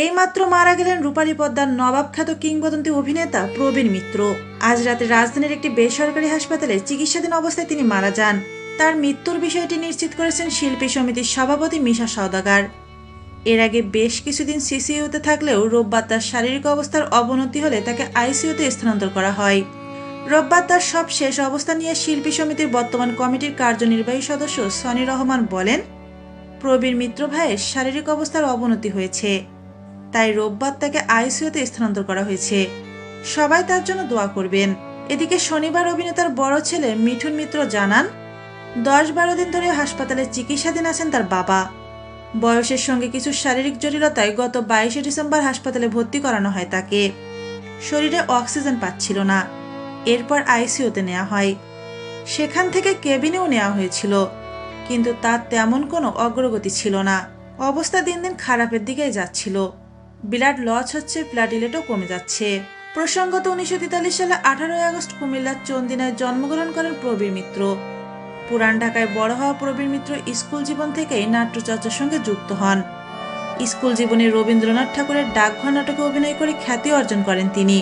এইমাত্র মারা গেলেন রূপালী পদ্মার নবাব খ্যাত কিংবদন্তি অভিনেতা প্রবীণ মিত্র। আজ রাতে রাজধানীর একটি বেসরকারি হাসপাতালে চিকিৎসাধীন অবস্থায় তিনি মারা যান। তার মৃত্যুর বিষয়টি নিশ্চিত করেছেন শিল্পী সমিতির সভাপতি মিশা সওদাগার। এর আগে বেশ কিছুদিন সিসিইউতে থাকলেও রোববার তার শারীরিক অবস্থার অবনতি হলে তাকে আইসিইউতে স্থানান্তর করা হয়। রোববার তার সব শেষ অবস্থা নিয়ে শিল্পী সমিতির বর্তমান কমিটির কার্যনির্বাহী সদস্য সনি রহমান বলেন প্রবীর মিত্র ভাইয়ের শারীরিক অবস্থার অবনতি হয়েছে। তাই রোববার তাকে আইসিইউতে স্থানান্তর করা হয়েছে। সবাই তার জন্য দোয়া করবেন। এদিকে শনিবার অভিনেতার বড় ছেলে মিঠুন মিত্র জানান, দশ বারো দিন ধরে হাসপাতালে চিকিৎসাধীন আছেন তার বাবা। বয়সের সঙ্গে কিছু শারীরিক জটিলতায় গত বাইশে ডিসেম্বর হাসপাতালে ভর্তি করানো হয় তাকে। শরীরে অক্সিজেন পাচ্ছিল না। এরপর আইসিইউতে নেওয়া হয়। সেখান থেকে কেবিনেও নেওয়া হয়েছিল, কিন্তু তার তেমন কোনো অগ্রগতি ছিল না। অবস্থা দিন দিন খারাপের দিকেই যাচ্ছিল। ব্লাড লস হচ্ছে প্লাটিলেটও কমে যাচ্ছে। প্রসঙ্গত উনিশশো তেতাল্লিশ সালে আঠারোই আগস্ট কুমিল্লার চন্দিনায় জন্মগ্রহণ করেন প্রবীর মিত্র। পুরান ঢাকায় বড় হওয়া প্রবীর মিত্র স্কুল জীবন থেকেই নাট্যচর্চার সঙ্গে যুক্ত হন। স্কুল জীবনে রবীন্দ্রনাথ ঠাকুরের ডাকঘর নাটকে অভিনয় করে খ্যাতি অর্জন করেন তিনি।